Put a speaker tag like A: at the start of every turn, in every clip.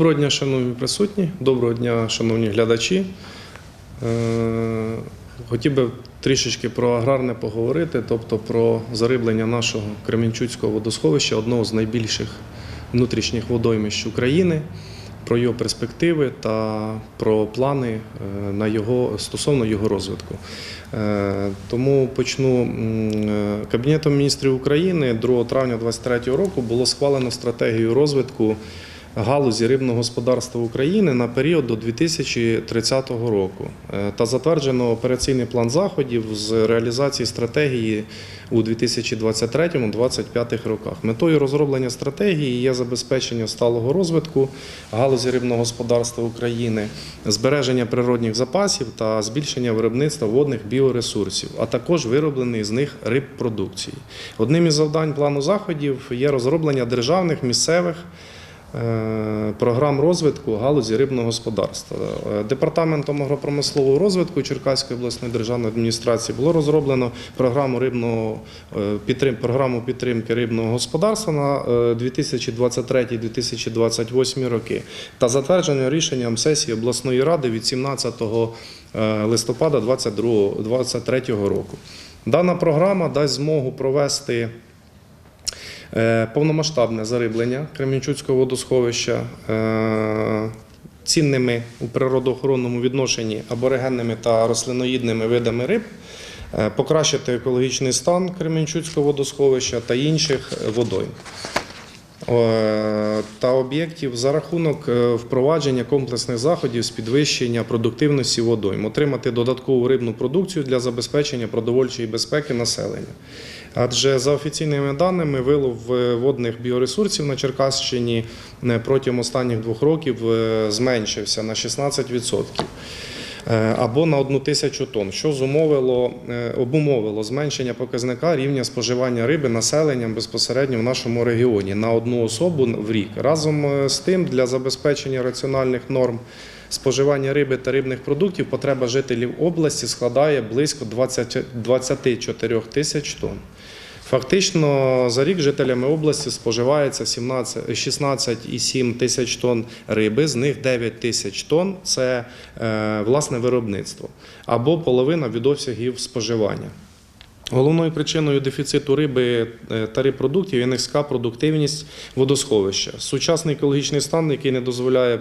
A: Доброго дня, шановні присутні, доброго дня, шановні глядачі. Е, Хотів би трішечки про аграрне поговорити, тобто про зариблення нашого Кременчуцького водосховища, одного з найбільших внутрішніх водоймищ України, про його перспективи та про плани е, на його, стосовно його розвитку. Е, Тому почну Кабінетом міністрів України 2 травня 2023 року було схвалено стратегію розвитку галузі рибного господарства України на період до 2030 року Е, та затверджено операційний план заходів з реалізації стратегії у 2023-2025 роках. Метою розроблення стратегії є забезпечення сталого розвитку галузі рибного господарства України, збереження природних запасів та збільшення виробництва водних біоресурсів, а також вироблений з них рибпродукції. Одним із завдань плану заходів є розроблення державних місцевих програм розвитку галузі рибного господарства. Е, Департаментом агропромислового розвитку Черкаської обласної державної адміністрації було розроблено програму рибного е, програму підтримки рибного господарства на е, 2023-2028 роки та затверджено рішенням сесії обласної ради від 17 е, листопада 2023 року. Дана програма дасть змогу провести Е, Повномасштабне зариблення Кременчуцького водосховища е, цінними у природоохоронному відношенні аборигенними та рослиноїдними видами риб, е, покращити екологічний стан Кременчуцького водосховища та інших водойм. е, та об'єктів за рахунок е, впровадження комплексних заходів з підвищення продуктивності водойм, отримати додаткову рибну продукцію для забезпечення продовольчої безпеки населення. Адже за офіційними даними, вилов е, водних біоресурсів на Черкащині е, протягом останніх двох років е, зменшився на 16% е, або на одну тисячу тонн, що зумовило, е, обумовило зменшення показника рівня споживання риби населенням безпосередньо в нашому регіоні на одну особу в рік. Разом е, з тим, для забезпечення раціональних норм споживання риби та рибних продуктів потреба жителів області складає близько 20 24 тисяч тонн. Фактично за рік жителями області споживається 17 16,7 тисяч тонн риби, з них 9 тисяч тонн це е, власне виробництво або половина від обсягів споживання. Головною причиною дефіциту риби е, та рибпродуктів є низька продуктивність водосховища. Сучасний екологічний стан, який не дозволяє е,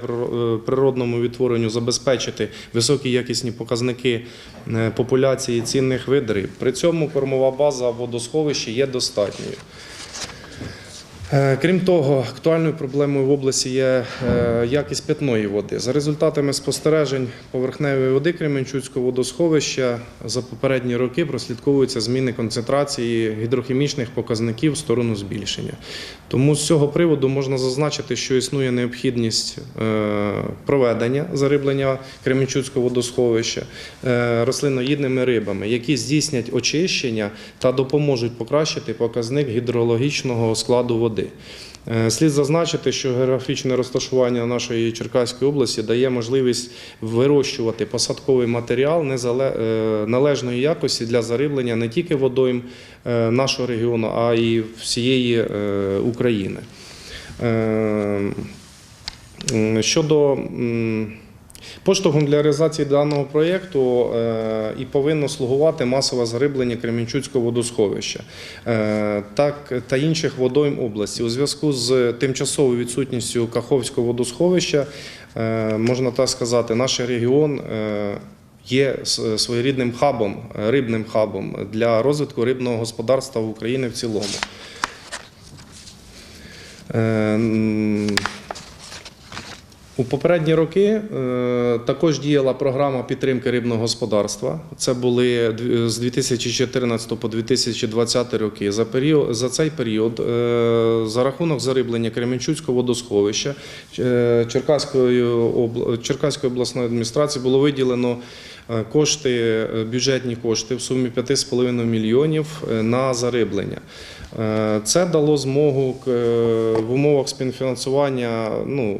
A: природному відтворенню забезпечити високі якісні показники е, популяції цінних вид риб. При цьому кормова база водосховища є достатньою. Е, Крім того, актуальною проблемою в області є е, якість питної води. За результатами спостережень поверхневої води Кременчуцького водосховища за попередні роки прослідковуються зміни концентрації гідрохімічних показників в сторону збільшення. Тому з цього приводу можна зазначити, що існує необхідність е, проведення зариблення Кременчуцького водосховища рослиноїдними рибами, які здійснять очищення та допоможуть покращити показник гідрологічного складу води. Е, Слід зазначити, що географічне розташування нашої Черкаської області дає можливість вирощувати посадковий матеріал е, належної якості для зариблення не тільки водойм е, нашого регіону, а й всієї України. Щодо Поштовхом для реалізації даного проєкту е, і повинно слугувати масове зариблення Кременчуцького водосховища е, та інших водойм області. У зв'язку з тимчасовою відсутністю Каховського водосховища, е, можна так сказати, наш регіон є своєрідним хабом, рибним хабом для розвитку рибного господарства в Україні в цілому. У попередні роки е, також діяла програма підтримки рибного господарства. Це були з 2014 по 2020 роки. За період за цей період, е, за рахунок зариблення Кременчуцького водосховища Черкаської Черкаської обласної адміністрації було виділено е, кошти, бюджетні кошти в сумі 5,5 мільйонів на зариблення. Е, Це дало змогу е, в умовах співфінансування. Ну,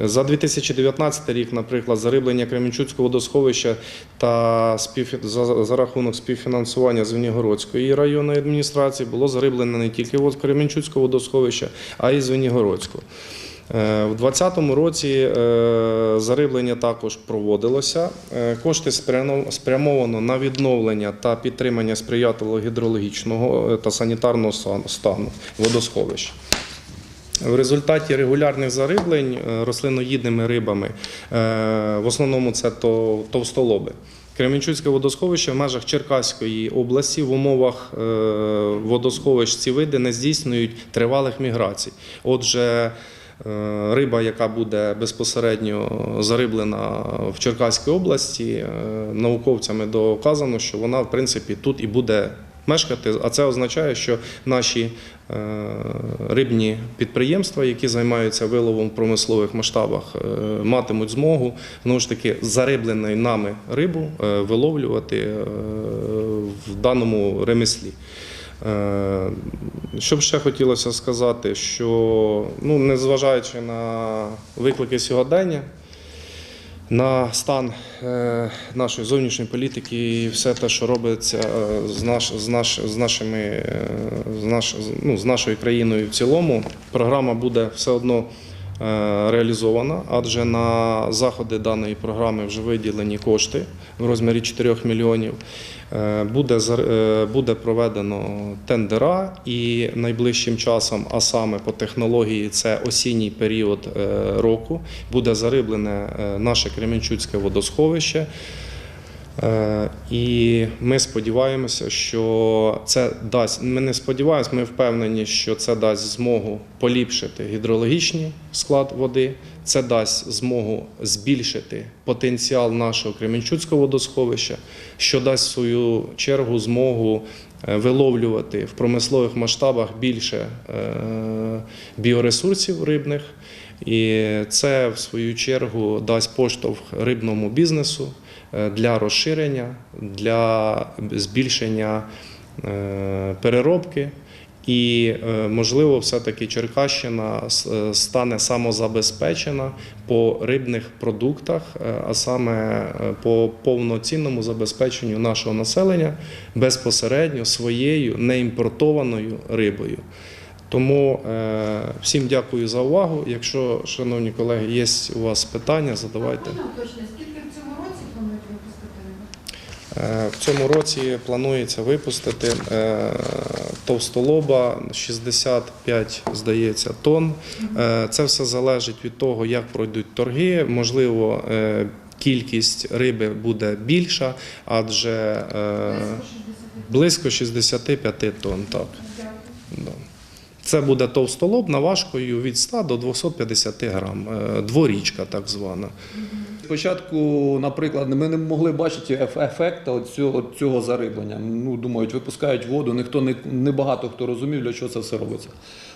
A: е, за 2019 рік, наприклад, зариблення Кременчуцького водосховища та співфі- за, рахунок співфінансування Звенігородської районної адміністрації було зариблено не тільки Кременчуцького водосховища, а й Звенігородського. Е, У 2020 році е, зариблення також проводилося. Е, Кошти спрямовано на відновлення та підтримання сприятливого гідрологічного та санітарного стану водосховищ. В результаті регулярних зариблень рослиноїдними рибами, в основному це товстолоби. Кременчуцьке водосховище в межах Черкаської області в умовах водосховищ ці види не здійснюють тривалих міграцій. Отже, риба, яка буде безпосередньо зариблена в Черкаській області, е, науковцями доказано, що вона в принципі тут і буде мешкати. А це означає, що наші е, рибні підприємства, які займаються виловом в промислових масштабах, е, матимуть змогу знову ж таки зарибленої нами рибу е, виловлювати е, в даному ремеслі. Е, Що б ще хотілося сказати, що ну, незважаючи на виклики сьогодення, на стан е, нашої зовнішньої політики і все те, що робиться е, з, наш, з, наш, з, нашими, з, наш, ну, з нашою країною в цілому, програма буде все одно реалізована, адже на заходи даної програми вже виділені кошти в розмірі 4 мільйонів. Е, Буде, е, буде проведено тендера і найближчим часом, а саме по технології, це осінній період е, року, буде зариблене е, наше Кременчуцьке водосховище. Е, І ми сподіваємося, що це дасть. Ми не сподіваємося, ми впевнені, що це дасть змогу поліпшити гідрологічний склад води. Це дасть змогу збільшити потенціал нашого Кременчуцького водосховища, що дасть в свою чергу змогу е, виловлювати в промислових масштабах більше е, біоресурсів рибних. І це в свою чергу дасть поштовх рибному бізнесу для розширення, для збільшення е, переробки. І, е, можливо, все-таки Черкащина е, стане самозабезпечена по рибних продуктах, е, а саме е, по повноцінному забезпеченню нашого населення безпосередньо своєю неімпортованою рибою. Тому е, всім дякую за увагу. Якщо, шановні колеги, є у вас питання, задавайте.
B: Можна уточнити, скільки в цьому році планують випустити рибу?
A: Е, В цьому році планується випустити е, товстолоба 65, здається, тонн. Е, Це все залежить від того, як пройдуть торги. Можливо, е, кількість риби буде більша, адже е,
B: Близько 60.
A: близько 65 тонн. Так. Це буде товстолоб на важкою від 100 до 250 грам. Е, Дворічка так звана.
C: Спочатку, наприклад, ми не могли бачити еф- ефекта цього, цього зариблення. Ну, думають, випускають воду, ніхто не, не багато хто розумів, для чого це все робиться.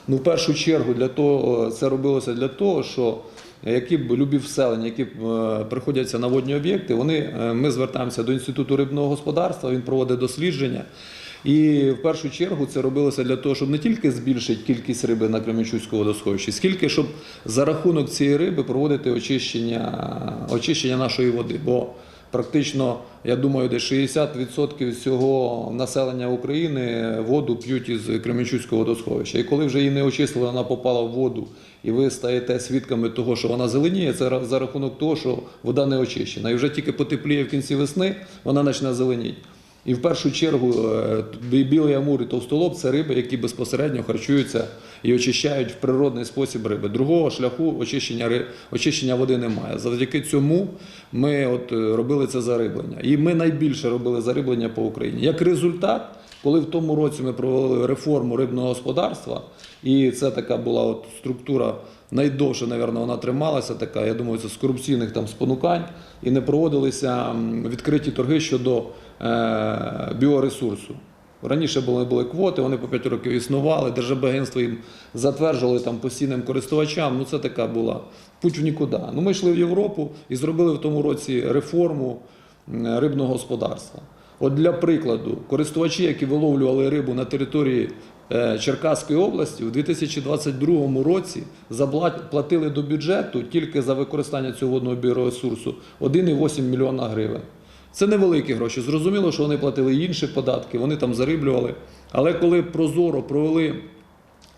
C: Ну, в першу чергу, для того, це робилося для того, що які б любі вселення, які б, е, приходяться на водні об'єкти, вони, е, ми звертаємося до Інституту рибного господарства, він проводить дослідження. І в першу чергу це робилося для того, щоб не тільки збільшити кількість риби на Кременчуцькому водосховищі, скільки щоб за рахунок цієї риби проводити очищення, очищення нашої води. Бо практично, я думаю, десь 60% всього населення України воду п'ють із Кременчуцького водосховища. І коли вже її не очистили, вона попала в воду, і ви стаєте свідками того, що вона зеленіє, це за рахунок того, що вода не очищена. І вже тільки потепліє в кінці весни, вона почне зеленіти. І в першу чергу е, білий амур і товстолоб це риби, які безпосередньо харчуються і очищають в природний спосіб риби. Другого шляху очищення, очищення води немає. Завдяки цьому ми от е, робили це зариблення. І ми найбільше робили зариблення по Україні. Як результат, коли в тому році ми провели реформу рибного господарства, і це така була от структура. Найдовше, напевно, вона трималася така, я думаю, це з корупційних там спонукань, і не проводилися відкриті торги щодо біоресурсу. Раніше були, були квоти, вони по 5 років існували, Держабагентство їм затверджували там постійним користувачам. Ну це така була путь в нікуди. Ну ми йшли в Європу і зробили в тому році реформу рибного господарства. От для прикладу, користувачі, які виловлювали рибу на території е, Черкаської області, у 2022 році забла- платили до бюджету тільки за використання цього водного біоресурсу 1,8 мільйона гривень. Це невеликі гроші. Зрозуміло, що вони платили інші податки, вони там зариблювали. Але коли прозоро провели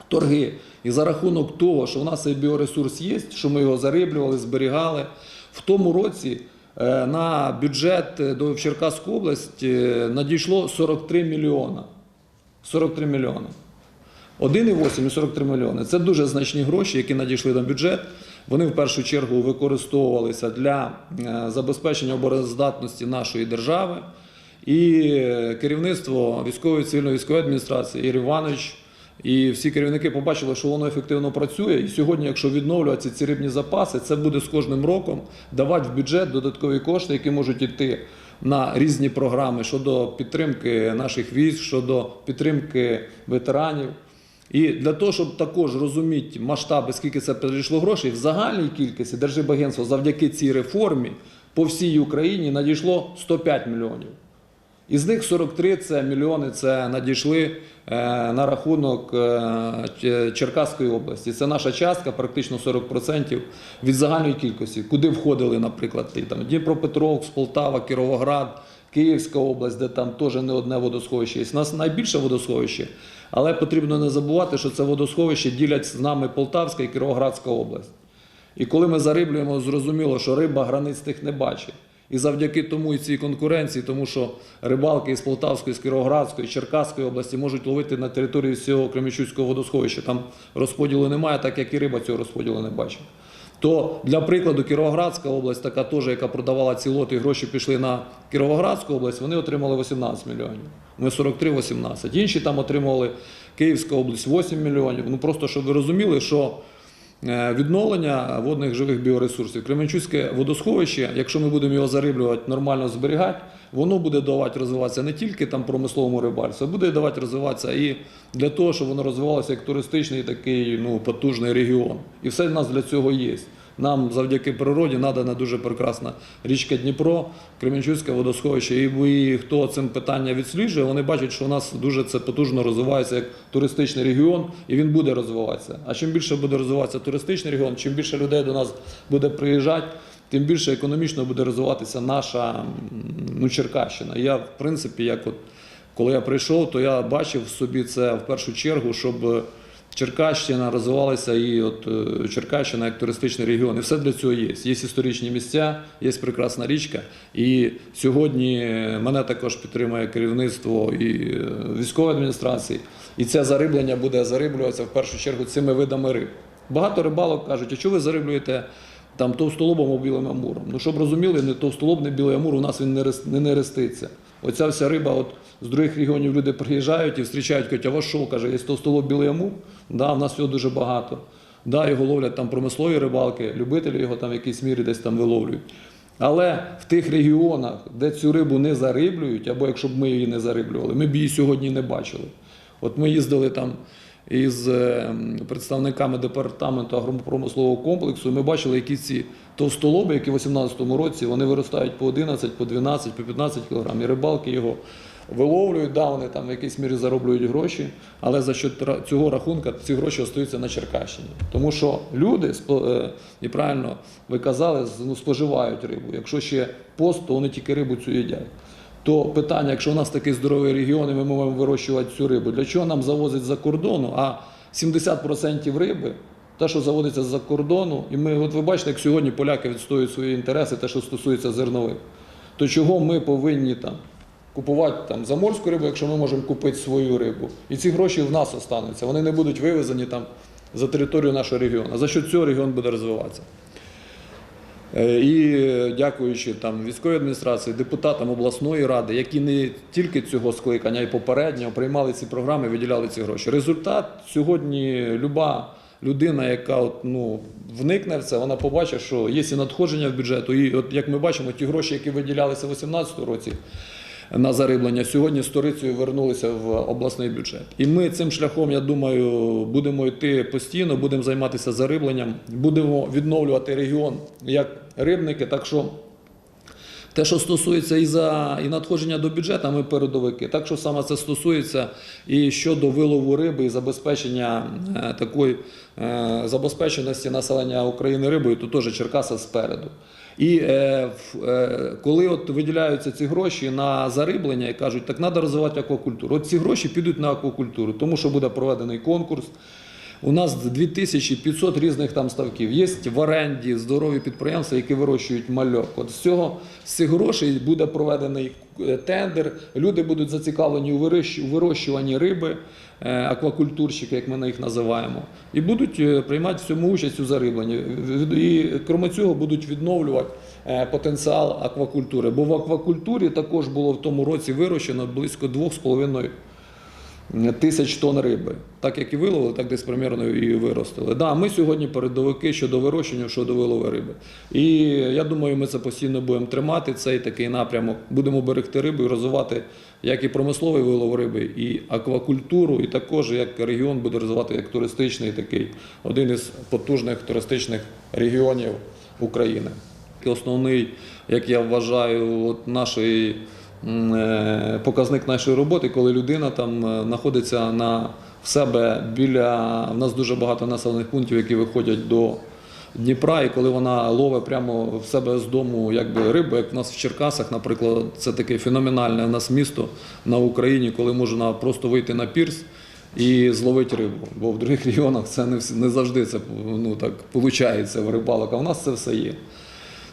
C: торги. І за рахунок того, що в нас цей біоресурс є, що ми його зариблювали, зберігали, в тому році е, на бюджет е, до в Черкаську область е, надійшло 43 мільйона. 43 мільйони. 1,8 і 43 мільйони. Це дуже значні гроші, які надійшли на бюджет. Вони в першу чергу використовувалися для е, забезпечення обороноздатності нашої держави. І е, керівництво військової цивільної військової адміністрації Ігор Іванович і всі керівники побачили, що воно ефективно працює. І сьогодні, якщо відновлюватися ці рибні запаси, це буде з кожним роком давати в бюджет додаткові кошти, які можуть йти на різні програми щодо підтримки наших військ, щодо підтримки ветеранів. І для того, щоб також розуміти масштаби, скільки це перейшло грошей, в загальній кількості Держибагентство завдяки цій реформі по всій Україні надійшло 105 мільйонів. Із них 43 це мільйони це надійшли е, на рахунок е, Черкаської області. Це наша частка, практично 40% від загальної кількості, куди входили, наприклад, там Дніпропетровськ, Полтава, Кіровоград, Київська область, де там теж не одне водосховище. У нас найбільше водосховище, але потрібно не забувати, що це водосховище ділять з нами Полтавська і Кіровоградська область. І коли ми зариблюємо, зрозуміло, що риба границь тих не бачить. І завдяки тому і цій конкуренції, тому що рибалки із Полтавської, з Кіровоградської, Черкаської області можуть ловити на території всього Кремічуцького водосховища. Там розподілу немає, так як і риба цього розподілу не бачить. То для прикладу Кіровоградська область, така теж, яка продавала ці лоти, гроші пішли на Кіровоградську область, вони отримали 18 мільйонів. Ми 43-18. Інші там отримували Київська область 8 мільйонів. Ну просто щоб ви розуміли, що відновлення водних живих біоресурсів. Кременчуцьке водосховище, якщо ми будемо його зариблювати, нормально зберігати, воно буде давати розвиватися не тільки там промисловому рибальству, а буде давати розвиватися і для того, щоб воно розвивалося як туристичний такий ну, потужний регіон. І все в нас для цього є. Нам завдяки природі надана дуже прекрасна річка Дніпро, Кременчуцьке водосховище. І, хто цим питання відсліджує, вони бачать, що у нас дуже це потужно розвивається як туристичний регіон, і він буде розвиватися. А чим більше буде розвиватися туристичний регіон, чим більше людей до нас буде приїжджати, тим більше економічно буде розвиватися наша ну, Черкащина. Я, в принципі, як от коли я прийшов, то я бачив собі це в першу чергу, щоб Черкащина розвивалася і от е, Черкащина як туристичний регіон. І все для цього є. Є історичні місця, є прекрасна річка. І сьогодні мене також підтримує керівництво і е, військової адміністрації. І це зариблення буде зариблюватися в першу чергу цими видами риб. Багато рибалок кажуть, а чого ви зариблюєте там товстолобом або білим амуром? Ну, щоб розуміли, не товстолоб, не білий амур, у нас він не не нереститься. Оця вся риба, от з других регіонів люди приїжджають і зустрічають, кажуть, а ваш що, каже, є товстолоб білий амур? Да, в нас його дуже багато. Да, його ловлять там промислові рибалки, любителі його там в якійсь мірі десь там виловлюють. Але в тих регіонах, де цю рибу не зариблюють, або якщо б ми її не зариблювали, ми б її сьогодні не бачили. От ми їздили там із е, представниками департаменту агропромислового комплексу, ми бачили, які ці товстолоби, які в 2018 році вони виростають по 11, по 12, по 15 кг. І рибалки його виловлюють, да, вони там в якійсь мірі зароблюють гроші, але за що цього рахунка ці гроші остаються на Черкащині. Тому що люди, е, і правильно ви казали, ну, споживають рибу. Якщо ще пост, то вони тільки рибу цю їдять. То питання, якщо у нас такий здоровий регіон, і ми можемо вирощувати цю рибу, для чого нам завозять за кордону? А 70% риби, те, що заводиться з-за кордону, і ми, от ви бачите, як сьогодні поляки відстоюють свої інтереси, те, що стосується зернових, то чого ми повинні там купувати там заморську рибу, якщо ми можемо купити свою рибу? І ці гроші в нас остануться, вони не будуть вивезені там за територію нашого регіону. За що цього регіон буде розвиватися? Е, І дякуючи там військовій адміністрації, депутатам обласної ради, які не тільки цього скликання, а й попереднього приймали ці програми, виділяли ці гроші. Результат сьогодні люба людина, яка от, ну, вникне в це, вона побачить, що є і надходження в бюджету. І от як ми бачимо, ті гроші, які виділялися у 2018 році. На зариблення сьогодні з сторицею вернулися в обласний бюджет. І ми цим шляхом, я думаю, будемо йти постійно, будемо займатися зарибленням, будемо відновлювати регіон як рибники. Так що те, що стосується і за і надходження до бюджету, ми передовики. Так що саме це стосується і щодо вилову риби і забезпечення е, такої забезпеченості населення України рибою, то теж Черкаса спереду. І е, е, коли от виділяються ці гроші на зариблення і кажуть, так треба розвивати аквакультуру. От ці гроші підуть на аквакультуру, тому що буде проведений конкурс. У нас 2500 різних там ставків. Є в оренді здорові підприємства, які вирощують мальок. От з цього з цих грошей буде проведений е, тендер. Люди будуть зацікавлені у вирощуванні риби, е, аквакультурщики, як ми на їх називаємо, і будуть е, приймати в цьому участь у зарибленні. І крім цього будуть відновлювати потенціал аквакультури. Бо в аквакультурі також було в тому році вирощено близько 2,5 тисяч тонн риби. Так як і виловили, так десь примірно і виростили. Да, ми сьогодні передовики щодо вирощення, щодо вилови риби. І я думаю, ми це постійно будемо тримати, цей такий напрямок. Будемо берегти рибу і розвивати як і промисловий вилов риби, і аквакультуру, і також як регіон буде розвивати як туристичний такий, один із потужних туристичних регіонів України. Основний, як я вважаю, от нашої показник нашої роботи, коли людина там е, знаходиться на в себе біля в нас дуже багато населених пунктів, які виходять до Дніпра, і коли вона ловить прямо в себе з дому якби рибу, як в нас в Черкасах, наприклад, це таке феноменальне в нас місто на Україні, коли можна просто вийти на пірс і зловити рибу. Бо в других регіонах це не, не завжди це ну, так виходить в рибалок, а в нас це все є.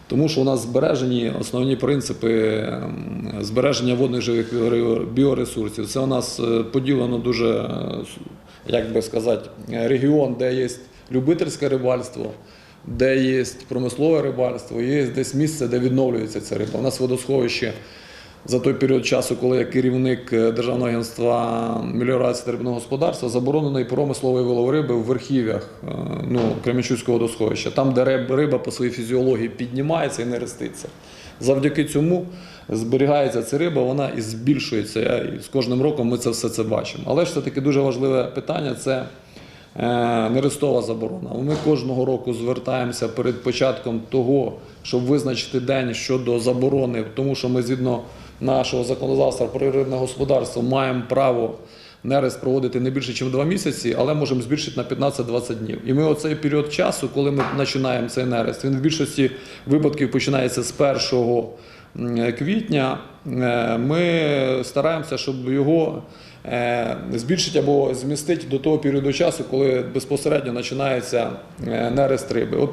C: Тому що у нас збережені основні принципи ем, збереження водних живих біоресурсів. Це у нас е, поділено дуже, е, як би сказати, регіон, де є любительське рибальство, де є промислове рибальство, є десь місце, де відновлюється ця риба. У нас водосховище за той період часу, коли я керівник е, Державного агентства меліорації рибного господарства, заборонений промисловий вилов риби в верхів'ях е, ну, Кременчуцького водосховища, там, де риба по своїй фізіології піднімається і не реститься. Завдяки цьому зберігається ця риба, вона і збільшується. І з кожним роком ми це все це бачимо. Але ж це таке дуже важливе питання це е, нерестова заборона. Ми кожного року звертаємося перед початком того, щоб визначити день щодо заборони, тому що ми згідно нашого законодавства про рибне господарство маємо право нерест проводити не більше, ніж два місяці, але можемо збільшити на 15-20 днів. І ми оцей період часу, коли ми починаємо цей нерест, він в більшості випадків починається з 1 квітня. Е, Ми стараємося, щоб його е, збільшити або змістити до того періоду часу, коли безпосередньо починається е, нерест риби.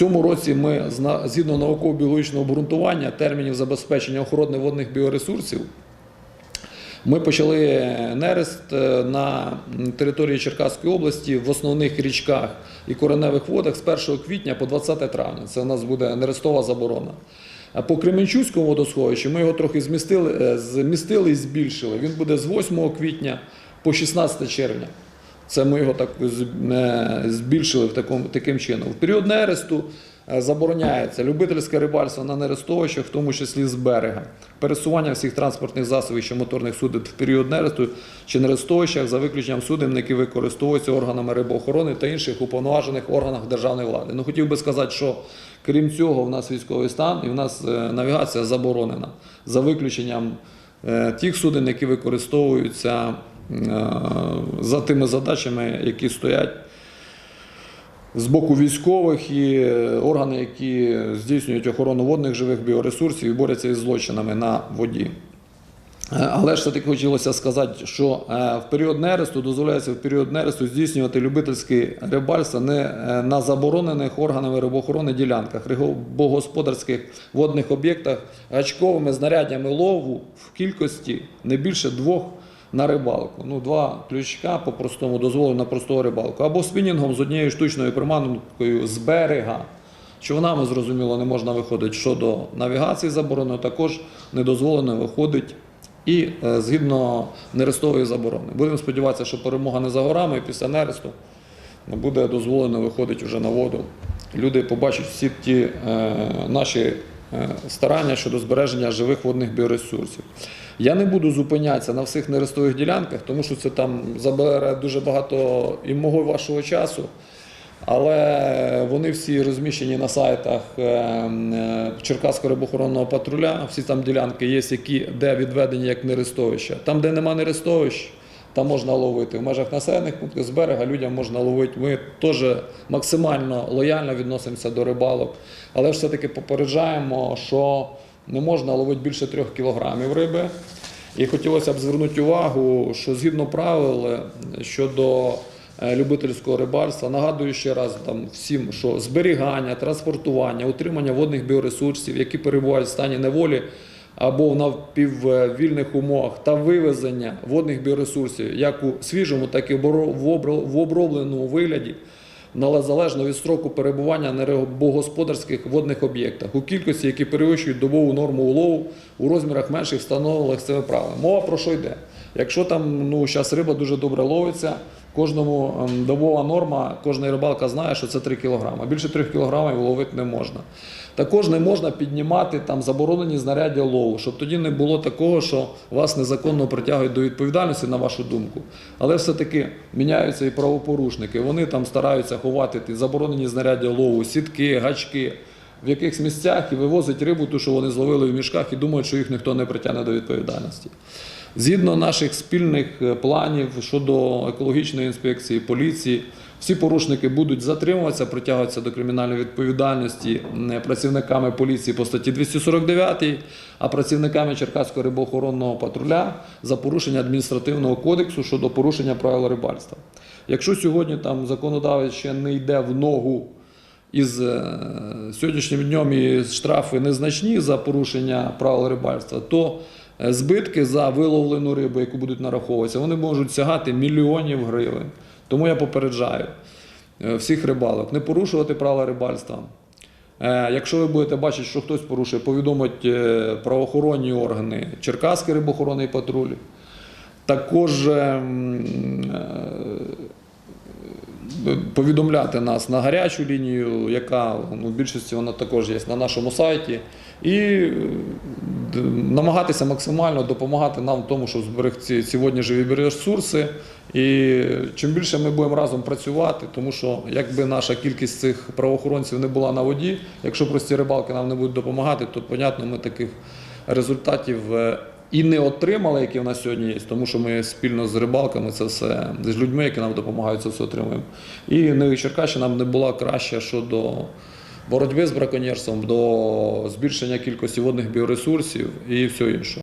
C: Цьому році ми згідно науково-біологічного обґрунтування термінів забезпечення охорони водних біоресурсів. Ми почали нерест е, на території Черкаської області в основних річках і кореневих водах з 1 квітня по 20 травня. Це у нас буде нерестова заборона. По Кременчуцькому водосховищу ми його трохи змістили, е, змістили і збільшили. Він буде з 8 квітня по 16 червня. Це ми його так збільшили в такому, таким чином. В період нересту е, забороняється любительське рибальство на нерестовищах, в тому числі з берега, пересування всіх транспортних засобів чи моторних суден в період нересту чи нерестовищах за виключенням суден, які використовуються органами рибоохорони та інших уповноважених органах державної влади. Ну хотів би сказати, що крім цього, в нас військовий стан і в нас е, навігація заборонена за виключенням е, тих суден, які використовуються за тими задачами, які стоять з боку військових і е, органи, які здійснюють охорону водних живих біоресурсів і борються із злочинами на воді. Е, Але ж все-таки хотілося сказати, що е, в період нересту дозволяється в період нересту здійснювати любительське рибальство не е, на заборонених органами рибоохорони ділянках, рибогосподарських водних об'єктах гачковими знаряддями лову в кількості не більше двох на рибалку. Ну, два ключка по-простому дозволено на просту рибалку. Або спінінгом з однією штучною приманкою з берега. Човнами, зрозуміло, не можна виходити щодо навігації заборонено, також не дозволено виходить і е, згідно нерестової заборони. Будемо сподіватися, що перемога не за горами і після нересту буде дозволено виходити вже на воду. Люди побачать всі ті е, наші е, старання щодо збереження живих водних біоресурсів. Я не буду зупинятися на всіх нерестових ділянках, тому що це там забере дуже багато і мого вашого часу. Але вони всі розміщені на сайтах е, е, Черкаського рибохоронного патруля. Всі там ділянки є, які де відведені як нерестовища. Там, де нема нерестовищ, там можна ловити. В межах населених пунктів з берега людям можна ловити. Ми теж максимально лояльно відносимося до рибалок, але все-таки попереджаємо, що не можна ловити більше трьох кілограмів риби. І хотілося б звернути увагу, що згідно правил е, щодо е, любительського рибальства. Нагадую ще раз там всім, що зберігання, транспортування, утримання водних біоресурсів, які перебувають в стані неволі або в напіввільних умовах, та вивезення водних біоресурсів як у свіжому, так і в обробленому вигляді. Залежно від строку перебування на рибогосподарських водних об'єктах у кількості, які перевищують добову норму улову у розмірах менших встановлених цими правилами. Мова про що йде? Якщо там ну, зараз риба дуже добре ловиться, кожному ем, добова норма, кожна рибалка знає, що це 3 кг. Більше 3 кг ловити не можна. Також не можна піднімати там заборонені знаряддя лову, щоб тоді не було такого, що вас незаконно притягують до відповідальності, на вашу думку. Але все-таки міняються і правопорушники. Вони там стараються ховати ті заборонені знаряддя лову, сітки, гачки в якихось місцях і вивозить рибу, ту, що вони зловили в мішках, і думають, що їх ніхто не притягне до відповідальності. Згідно наших спільних е, планів щодо екологічної інспекції, поліції, всі порушники будуть затримуватися, притягуватися до кримінальної відповідальності працівниками поліції по статті 249, а працівниками Черкаського рибоохоронного патруля за порушення адміністративного кодексу щодо порушення правил рибальства. Якщо сьогодні там законодавець ще не йде в ногу із е, сьогоднішнім днем і штрафи незначні за порушення правил рибальства, то збитки за виловлену рибу, яку будуть нараховуватися, вони можуть сягати мільйонів гривень. Тому я попереджаю е, всіх рибалок не порушувати правила рибальства. Е, Якщо ви будете бачити, що хтось порушує, повідомить е, правоохоронні органи, Черкаський рибоохоронний патруль. Також повідомляти нас на гарячу лінію, яка ну, в більшості вона також є на нашому сайті, і намагатися максимально допомагати нам в тому, щоб зберегти сьогодні живі ресурси. І чим більше ми будемо разом працювати, тому що якби наша кількість цих правоохоронців не була на воді, якщо прості рибалки нам не будуть допомагати, то понятно, ми таких результатів е, і не отримали, які в нас сьогодні є, тому що ми спільно з рибалками це все з людьми, які нам допомагають, це все отримуємо. І Черкащина не була краща щодо боротьби з браконьєрством, до збільшення кількості водних біоресурсів і все інше.